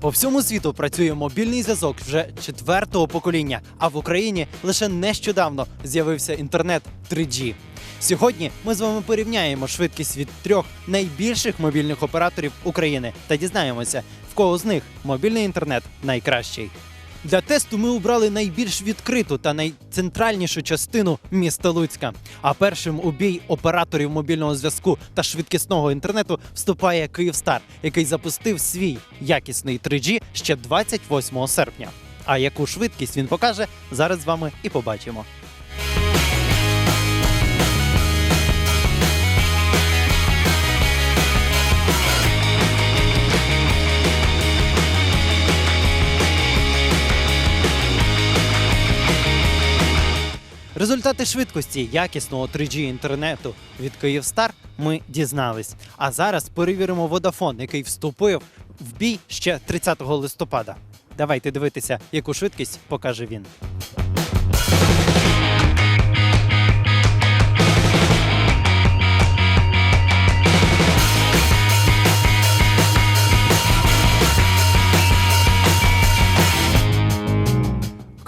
По всьому світу працює мобільний зв'язок вже четвертого покоління, а в Україні лише нещодавно з'явився інтернет 3G. Сьогодні ми з вами порівняємо швидкість від трьох найбільших мобільних операторів України та дізнаємося, в кого з них мобільний інтернет найкращий. Для тесту ми обрали найбільш відкриту та найцентральнішу частину міста Луцька. А першим у бій операторів мобільного зв'язку та швидкісного інтернету вступає Київстар, який запустив свій якісний 3G ще 28 серпня. А яку швидкість він покаже, зараз з вами і побачимо. Результати швидкості якісного 3G інтернету від Київстар ми дізнались. А зараз перевіримо Vodafone, який вступив в бій ще 30 листопада. Давайте дивитися, яку швидкість покаже він.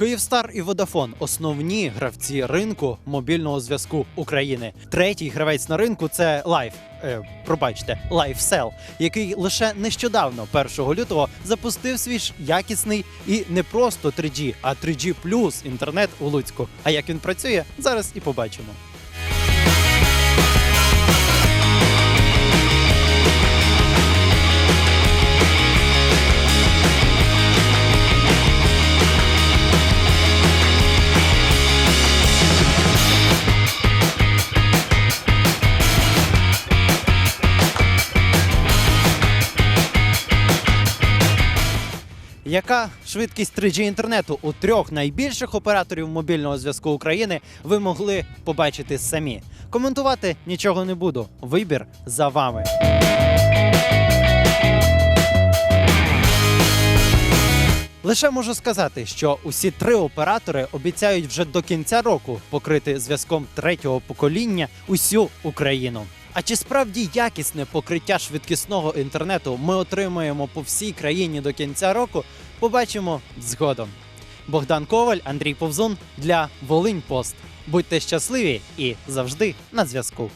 Київстар і Водафон основні гравці ринку мобільного зв'язку України. Третій гравець на ринку це Лайф. е, пробачте, LifeSell, який лише нещодавно, 1 лютого, запустив свій якісний і не просто 3G, а 3G плюс інтернет у Луцьку. А як він працює, зараз і побачимо. Яка швидкість 3G інтернету у трьох найбільших операторів мобільного зв'язку України ви могли побачити самі? Коментувати нічого не буду. Вибір за вами. Лише можу сказати, що усі три оператори обіцяють вже до кінця року покрити зв'язком третього покоління усю Україну. А чи справді якісне покриття швидкісного інтернету ми отримаємо по всій країні до кінця року? Побачимо згодом. Богдан Коваль, Андрій Повзун для Волинь Пост. Будьте щасливі і завжди на зв'язку.